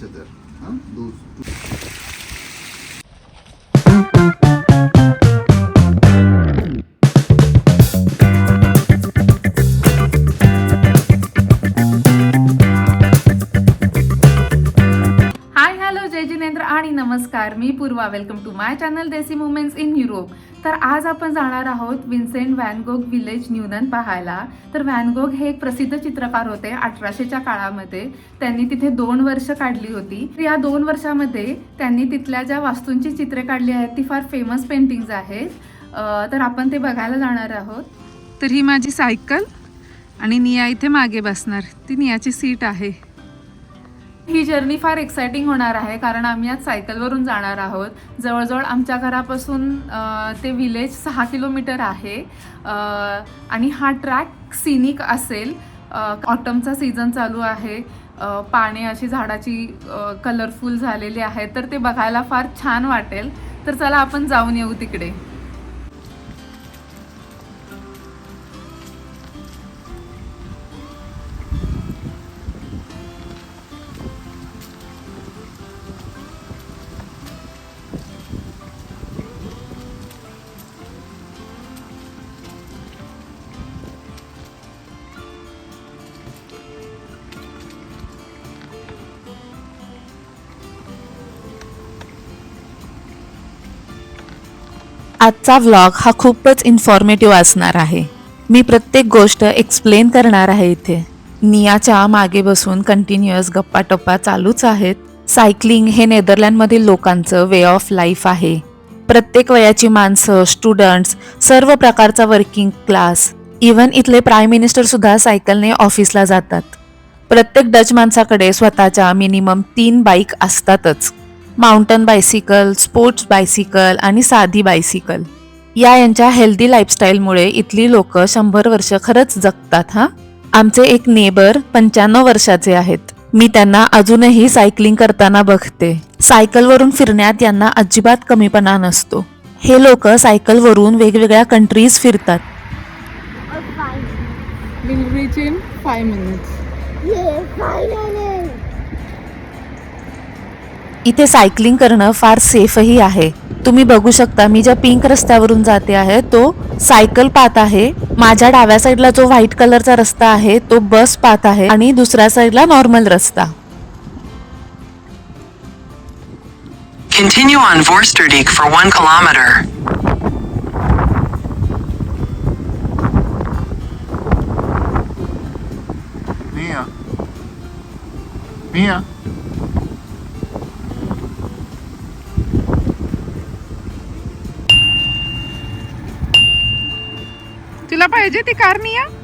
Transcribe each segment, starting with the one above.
each other. Huh? Those. नमस्कार welcome to my channel Desi moments in Europe तर आज आपण जाणार आहोत विन्सेंट व्हॅनगोग विलेज न्यूनन पाहायला. तर व्हॅनगोग हे एक प्रसिद्ध चित्रकार होते अठराशेच्या काळामध्ये. त्यांनी तिथे दोन वर्ष काढली होती. तर या दोन वर्षामध्ये त्यांनी तिथल्या ज्या वास्तूंची चित्रे काढली आहेत ती फार फेमस पेंटिंग्ज आहेत. तर आपण ते बघायला जाणार आहोत. तर ही माझी सायकल आणि निया इथे मागे बसणार. ती नियाची सीट आहे. ही जर्नी फार एक्सायटिंग होणार आहे कारण आम्ही आज सायकलवरून जाणार आहोत. जवळजवळ आमच्या घरापासून ते विलेज सहा किलोमीटर आहे. आणि हा ट्रॅक सिनिक असेल. ऑटमचा सीझन चालू आहे. पाने अशी झाडाची कलरफुल झालेली आहे तर ते बघायला फार छान वाटेल. तर चला आपण जाऊन येऊ तिकडे. आजचा व्लॉग हा खूपच इन्फॉर्मेटिव्ह असणार आहे. मी प्रत्येक गोष्ट एक्सप्लेन करणार आहे इथे. नियाच्या मागे बसून कंटिन्युअस गप्पाटप्पा चालूच आहेत. सायकलिंग हे नेदरलँडमधील लोकांचं वे ऑफ लाईफ आहे. प्रत्येक वयाची माणसं स्टुडंट्स सर्व प्रकारचा वर्किंग क्लास इवन इथले प्राईम मिनिस्टरसुद्धा सायकलने ऑफिसला जातात. प्रत्येक डच माणसाकडे स्वतःच्या मिनिमम तीन बाईक असतातच. माउंटन बायसिकल स्पोर्ट्स बायसिकल आणि साधी बायसिकल या यांच्या हेल्दी लाईफस्टाईलमुळे इथली लोक शंभर वर्ष खरंच जगतात हा? आमचे एक नेबर पंच्याण्णव वर्षाचे आहेत. मी त्यांना अजूनही सायकलिंग करताना बघते. सायकलवरून फिरण्यात यांना अजिबात कमीपणा नसतो. हे लोक सायकलवरून वेगवेगळ्या कंट्रीज फिरतात. Five. Will reach in five minutes Yeah, finally. इथे सायकलिंग करणं फार सेफही आहे तुम्ही बघू शकता मी ज्या पिंक रस्त्यावरून जाते आहे तो सायकल पाथ आहे माझ्या डाव्या साईडला जो व्हाईट कलरचा रस्ता आहे तो बस पाथ आहे आणि दुसऱ्या साईडला नॉर्मल रस्ता Continue on Vorsterdiek for one kilometer. Mia. Mia. पाहिजे ती कार नाही आयर्ड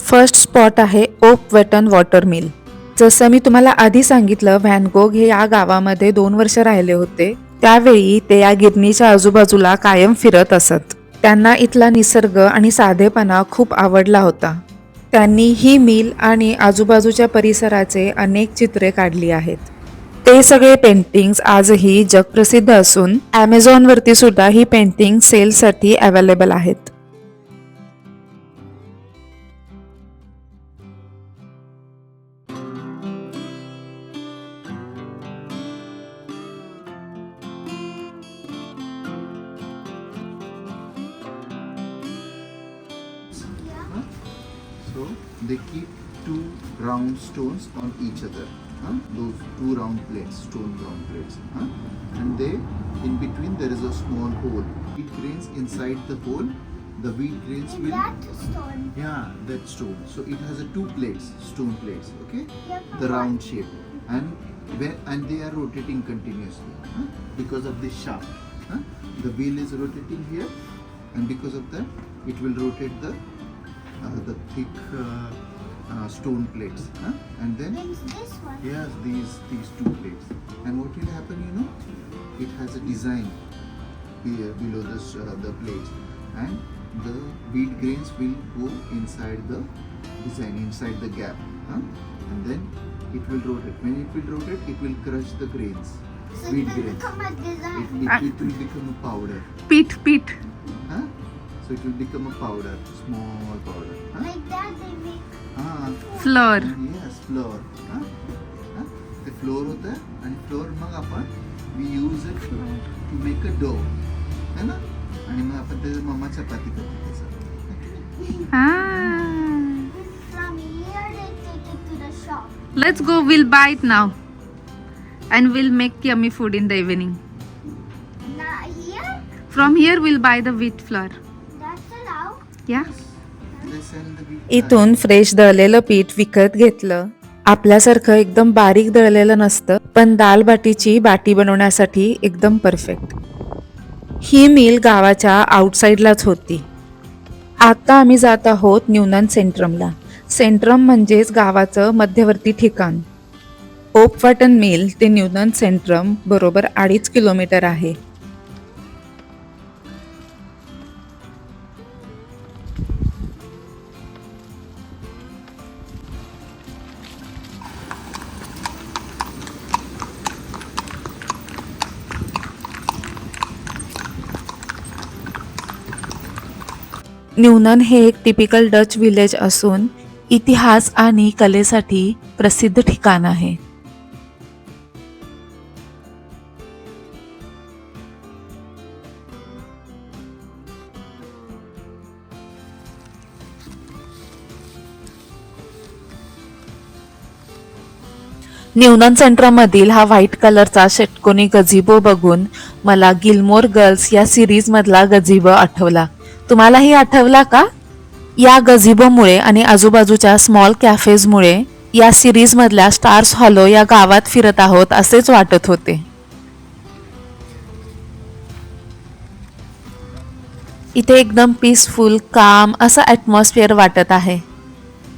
फर्स्ट स्पॉट आहे ओप वेटन वॉटर मिल जसं मी तुम्हाला आधी सांगितलं व्हॅनगोग हे या गावामध्ये दोन वर्ष राहिले होते. त्यावेळी ते या गिरणीच्या आजूबाजूला कायम फिरत असत. त्यांना इथला निसर्ग आणि साधेपणा खूप आवडला होता. त्यांनी ही मिल आणि आजूबाजूच्या परिसराचे अनेक चित्रे काढली आहेत. ते सगळे पेंटिंग्स आजही जगप्रसिद्ध असून ॲमेझॉनवरती सुद्धा ही पेंटिंग सेलसाठी अवेलेबल आहेत. They keep two round stones on each other. Huh? Those two round plates, stone round plates. Huh? And they, in between, there is a small hole. Wheat grains inside the hole. The wheat grains will. That stone. Yeah, that stone. So it has a two plates, stone plates. Okay, Yeah, the round shape, and where and they are rotating continuously huh? because of this shaft. The wheel is rotating here, and because of that, it will rotate the uh, the thick uh, uh, stone plates. Huh? And then, this one. Yes, these these two plates. And what will happen? You know, it has a design here below the the plates, and the wheat grains will go inside the design, inside the gap. Huh? And then it will rotate. When it will rotate, it will crush the grains. So wheat it will grains. become a design. It, it, it will become a powder. Pit, pit. So it will become a powder, small powder. Huh? Like that they make. Ah, flour yes flour ते flour होतं आणि flour मग आपण we use it to make a dough है ना आणि मग आपण त्याचं मम्मा चपाती करतो त्याचं From here they take it to the shop. Let's go will buy it now and will make yummy food in the evening Now here, from here will buy the wheat flour. Yeah. इथून फ्रेश दळलेलं पीठ विकत घेतलं. आपल्यासारखं एकदम बारीक दळलेलं नसतं पण दाल बाटीची बाटी बनवण्यासाठी एकदम परफेक्ट. ही मिल गावाच्या आउटसाईडलाच होती. आता आम्ही जात आहोत न्यूनन सेंट्रमला. सेंट्रम म्हणजेच गावाचं मध्यवर्ती ठिकाण. ओपवाटन मिल ते न्यूनन सेंट्रम बरोबर अडीच किलोमीटर आहे. न्यूनन हे एक टिपिकल डच विलेज असून इतिहास आणि कलेसाठी प्रसिद्ध ठिकाण आहे. न्यूनन सेंटरमधील हा व्हाईट कलरचा षटकोनी गझिबो बघून मला गिलमोर गर्ल्स या सिरीजमधला गझिबो आठवला. तुम्हालाही आठवला का? या गझिबोमुळे आणि आजूबाजूच्या स्मॉल कॅफेजमुळे या सिरीजमधल्या स्टार्स हॉलो या गावात फिरत आहोत असेच वाटत होते. इथे एकदम पीसफुल काम असं ॲटमॉस्फिअर वाटत आहे.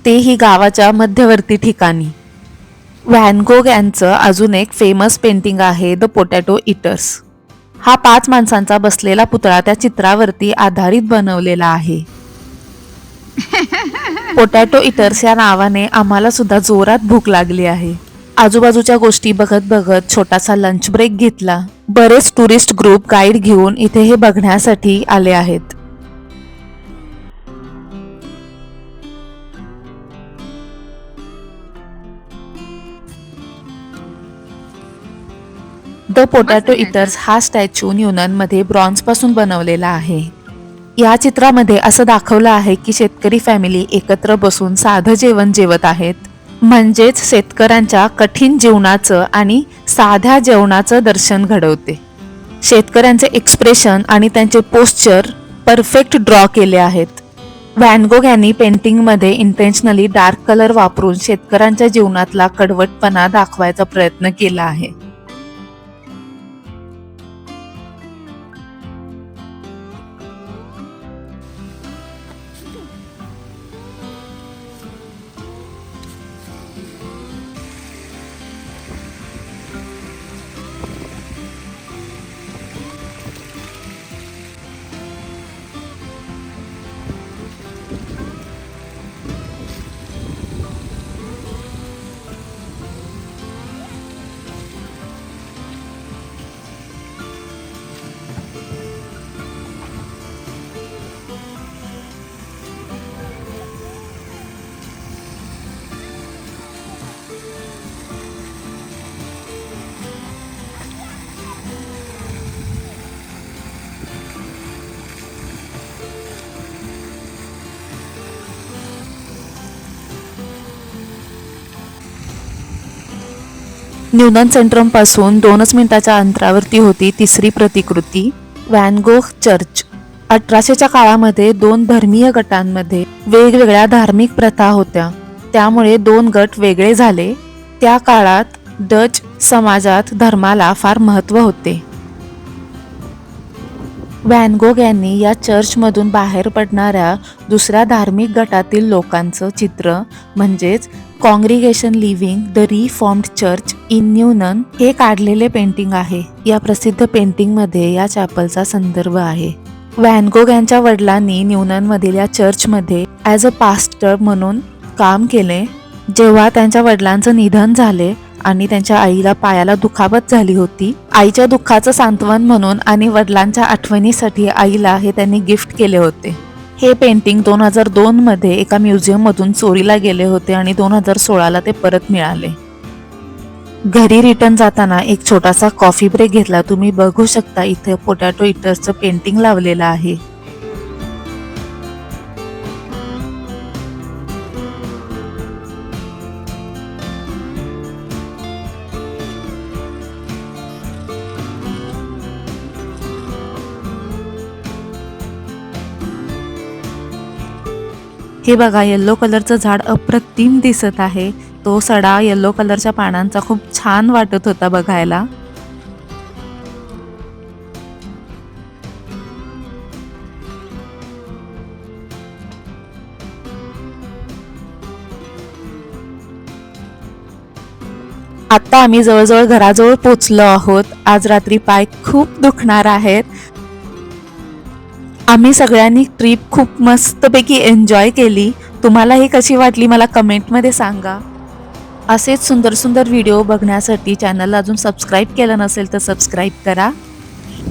तेही गावाच्या मध्यवर्ती ठिकाणी. व्हॅनगोग यांचं अजून एक फेमस पेंटिंग आहे द पोटॅटो इटर्स हा पाच माणसांचा बसलेला पुतळा त्या चित्रावरती आधारित बनवलेला आहे. पोटॅटो इटर्स या नावाने आम्हाला सुद्धा जोरात भूक लागली आहे. आजूबाजूच्या गोष्टी बघत बघत छोटासा लंच ब्रेक घेतला. बरेच टुरिस्ट ग्रुप गाईड घेऊन इथे हे बघण्यासाठी आले आहेत. द पोटॅटो इटर्स हा स्टॅच्यू न्यूननमध्ये ब्रॉन्झपासून बनवलेला आहे. या चित्रामध्ये असं दाखवलं आहे की शेतकरी फॅमिली एकत्र बसून साधं जेवण जेवत आहेत. म्हणजेच शेतकऱ्यांच्या कठीण जीवनाचं आणि साध्या जेवणाचं दर्शन घडवते. शेतकऱ्यांचे एक्सप्रेशन आणि त्यांचे पोस्चर परफेक्ट ड्रॉ केले आहेत. वॅनगोग यांनी पेंटिंगमध्ये इंटेन्शनली डार्क कलर वापरून शेतकऱ्यांच्या जीवनातला कडवटपणा दाखवायचा प्रयत्न केला आहे. न्यूनन सेंट्रमपासून दोनच मिनिटाच्या अंतरावरती होती तिसरी प्रतिकृती वॅनगोह चर्च अठराशेच्या काळामध्ये दोन धर्मीय गटांमध्ये वेगवेगळ्या धार्मिक प्रथा होत्या. त्यामुळे दोन गट वेगळे झाले. त्या काळात डच समाजात धर्माला फार महत्त्व होते. वॅनगोग यांनी या चर्चमधून बाहेर पडणाऱ्या दुसऱ्या धार्मिक गटातील लोकांचं चित्र म्हणजेच congregation leaving the reformed church in Nuenen हे काढलेले पेंटिंग आहे. या प्रसिद्ध पेंटिंगमध्ये या चॅपलचा संदर्भ आहे. व्हॅनगोग यांच्या वडिलांनी न्यूननमधील या चर्चमध्ये ॲज अ पास्टर म्हणून काम केले. जेव्हा त्यांच्या वडिलांचं निधन झाले आणि त्यांच्या आईला पायाला दुखापत झाली होती आईच्या दुःखाचं सांत्वन म्हणून आणि वडिलांच्या आठवणीसाठी आईला हे त्यांनी गिफ्ट केले होते. हे पेंटिंग दोन हजार दोनमध्ये एका म्युझियममधून चोरीला गेले होते आणि दोन हजार सोळाला ते परत मिळाले. घरी रिटर्न जाताना एक छोटासा कॉफी ब्रेक घेतला. तुम्ही बघू शकता इथे पोटॅटो इटर्सचं पेंटिंग लावलेलं आहे. हे बघा येल्लो कलरचं झाड अप्रतिम दिसत आहे. तो सडा येल्लो कलरच्या पानांचा खूप छान वाटत होता बघायला. आता आम्ही जवळजवळ घराजवळ पोचलो आहोत. आज रात्री पाय खूप दुखणार आहेत. आम्ही सगळ्यांनी ट्रिप खूप मस्तपैकी एन्जॉय केली. तुम्हाला ही कशी वाटली मला कमेंटमध्ये सांगा. असेच सुंदर सुंदर व्हिडिओ बघण्यासाठी चॅनलला अजून सबस्क्राईब केलं नसेल तर सबस्क्राईब करा.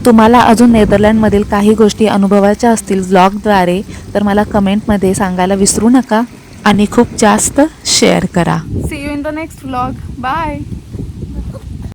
तुम्हाला अजून नेदरलँडमधील काही गोष्टी अनुभवायच्या असतील ब्लॉगद्वारे तर मला कमेंटमध्ये सांगायला विसरू नका. आणि खूप जास्त शेअर करा. See you in the next vlog bye